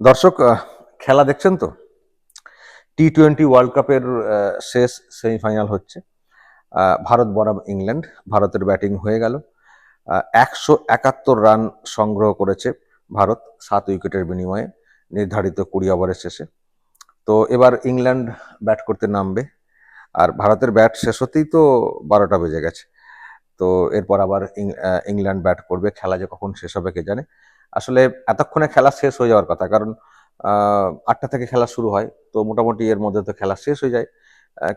দর্শক খেলা দেখছেন তো? টি টোয়েন্টি ওয়ার্ল্ড কাপের শেষ সেমিফাইনাল হচ্ছে। ভারত বনাম ইংল্যান্ড। ভারতের ব্যাটিং হয়ে গেল। একশো একাত্তর রান সংগ্রহ করেছে ভারত সাত উইকেটের বিনিময়ে, নির্ধারিত কুড়ি ওভারের শেষে। তো এবার ইংল্যান্ড ব্যাট করতে নামবে। আর ভারতের ব্যাট শেষ হতেই তো বারোটা বেজে গেছে। তো এরপর আবার ইংল্যান্ড ব্যাট করবে, খেলা যে কখন শেষ হবে কে জানে। আসলে এতক্ষণে খেলা শেষ হয়ে যাওয়ার কথা, কারণ আটটা থেকে খেলা শুরু হয়, তো মোটামুটি এর মধ্যে তো খেলা শেষ হয়ে যায়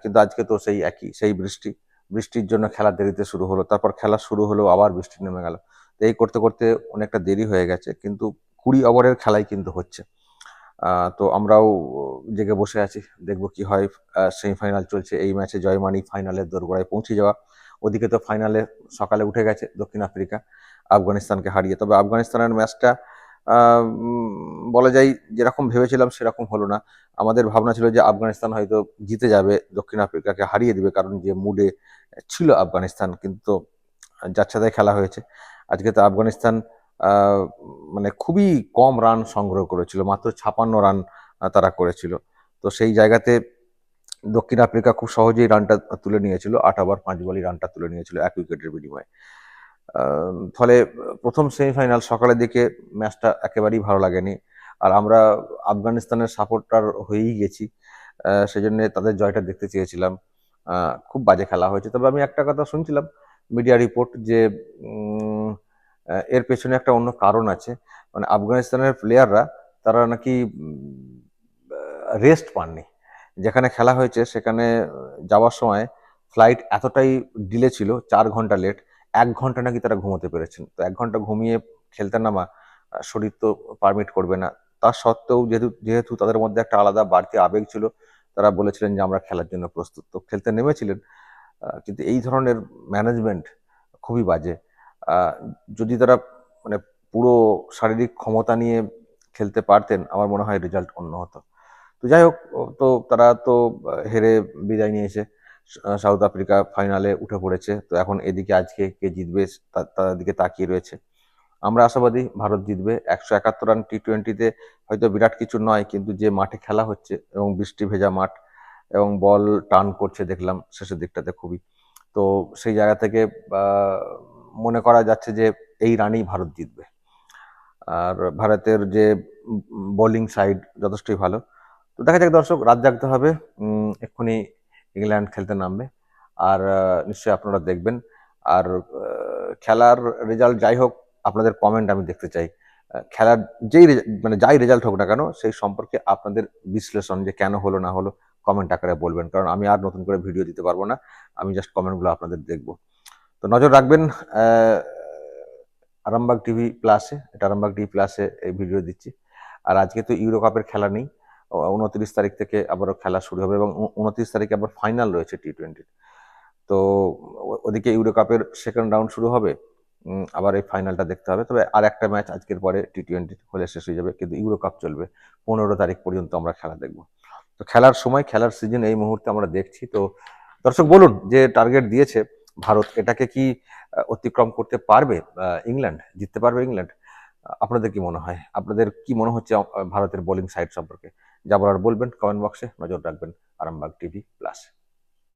কিন্তু আজকে তো সেই একই, সেই বৃষ্টি। বৃষ্টির জন্য খেলা দেরিতে শুরু হলো, তারপর খেলা শুরু হলো আবার বৃষ্টি নেমে গেল। এই করতে করতে অনেকটা দেরি হয়ে গেছে, কিন্তু কুড়ি ওভারের খেলাই কিন্তু হচ্ছে। তো আমরাও জেগে বসে আছি, দেখব কি হয় সেমিফাইনাল চলছে, এই ম্যাচে জয় মানি ফাইনালের দোরগোড়ায় পৌঁছে যাওয়া। ওদিকে তো ফাইনালে সকালে উঠে গেছে দক্ষিণ আফ্রিকা, আফগানিস্তানকে হারিয়ে। তবে আফগানিস্তানের ম্যাচটা বলা যায় যেরকম ভেবেছিলাম সেরকম হলো না। আমাদের ভাবনা ছিল যে আফগানিস্তান হয়তো জিতে যাবে, দক্ষিণ আফ্রিকাকে হারিয়ে দিবে, কারণ যে মুডে ছিল আফগানিস্তান কিন্তু যাচ্ছে তাই খেলা হয়েছে। আজকে তো আফগানিস্তান মানে খুবই কম রান সংগ্রহ করেছিল, মাত্র ছাপান্ন রান তারা করেছিল। তো সেই জায়গাতে দক্ষিণ আফ্রিকা খুব সহজেই রানটা তুলে নিয়েছিল, আট ওভার, পাঁচ বলই রানটা তুলে নিয়েছিল এক উইকেটের বিনিময়ে। ফলে প্রথম সেমিফাইনাল সকালের দিকে ম্যাচটা একেবারেই ভালো লাগেনি। আর আমরা আফগানিস্তানের সাপোর্টার হয়েই গেছি সেজন্য তাদের জয়টা দেখতে চেয়েছিলাম। খুব বাজে খেলা হয়েছে। তবে আমি একটা কথা শুনছিলাম মিডিয়া রিপোর্ট যে এর পেছনে একটা অন্য কারণ আছে। মানে আফগানিস্তানের প্লেয়াররা তারা নাকি রেস্ট পাননি। যেখানে খেলা হয়েছে, সেখানে যাওয়ার সময় ফ্লাইট এতটাই ডিলে ছিল, চার ঘণ্টা লেট এক ঘণ্টা নাকি তারা ঘুমোতে পেরেছেন। তো এক ঘণ্টা ঘুমিয়ে খেলতে নামা শরীর তো পারমিট করবে না। তার সত্ত্বেও যেহেতু যেহেতু তাদের মধ্যে একটা আলাদা বাড়তি আবেগ ছিল, তারা বলেছিলেন যে আমরা খেলার জন্য প্রস্তুত। তো খেলতে নেমেছিলেন কিন্তু এই ধরনের ম্যানেজমেন্ট খুবই বাজে। যদি তারা মানে পুরো শারীরিক ক্ষমতা নিয়ে খেলতে পারতেন, আমার মনে হয় রেজাল্ট অন্য হতো। তো যাই হোক তো তারা তো হেরে বিদায় নিয়েছে সাউথ আফ্রিকা ফাইনালে উঠে পড়েছে। তো এখন এদিকে আজকে কে জিতবে তাদের দিকে তাকিয়ে রয়েছে। আমরা আশাবাদী ভারত জিতবে। একশো একাত্তর রান টি টোয়েন্টিতে হয়তো বিরাট কিছু নয়, কিন্তু যে মাঠে খেলা হচ্ছে এবং বৃষ্টি ভেজা মাঠ এবং বল টান করছে দেখলাম শেষের দিকটাতে খুবই। তো সেই জায়গা থেকে মনে করা যাচ্ছে যে এই রানেই ভারত জিতবে। আর ভারতের যে বোলিং সাইড যথেষ্টই ভালো। তো দেখা যাক দর্শক, রাত জাগতে হবে। এক্ষুনি ইংল্যান্ড খেলতে নামবে। আর নিশ্চয়ই আপনারা দেখবেন। আর খেলার রেজাল্ট যাই হোক, আপনাদের কমেন্ট আমি দেখতে চাই। খেলার যেই মানে যাই রেজাল্ট হোক না কেন, সেই সম্পর্কে আপনাদের বিশ্লেষণ যে কেন হলো, না হলো কমেন্ট আকারে বলবেন। কারণ আমি আর নতুন করে ভিডিও দিতে পারব না। আমি জাস্ট কমেন্টগুলো আপনাদের দেখব। তো নজর রাখবেন আরামবাগ টিভি প্লাসে এটা আরামবাগ টিভি প্লাসে এই ভিডিও দিচ্ছি। আর আজকে তো ইউরো কাপের খেলা নেই। উনত্রিশ তারিখ থেকে আবারও খেলা শুরু হবে এবং উনত্রিশ তারিখে আবার ফাইনাল রয়েছে টি টোয়েন্টির তো ওদিকে ইউরো কাপের সেকেন্ড রাউন্ড শুরু হবে। আবার এই ফাইনালটা দেখতে হবে। তবে আর একটা ম্যাচ আজকের পরে টি টোয়েন্টি হলে শেষ হয়ে যাবে, কিন্তু ইউরো কাপ চলবে। পনেরো তারিখ পর্যন্ত আমরা খেলা দেখব। তো খেলার সময়, খেলার সিজন এই মুহূর্তে আমরা দেখছি। তো দর্শক, বলুন যে টার্গেট দিয়েছে ভারত, এটাকে কি অতিক্রম করতে পারবে ইংল্যান্ড জিততে পারবে ইংল্যান্ড আপনাদের কি মনে হয়? আপনাদের কি মনে হচ্ছে ভারতের বোলিং সাইড সম্পর্কে? যা বলার বলবেন কমেন্ট বক্সে নজর রাখবেন আরামবাগ টিভি প্লাস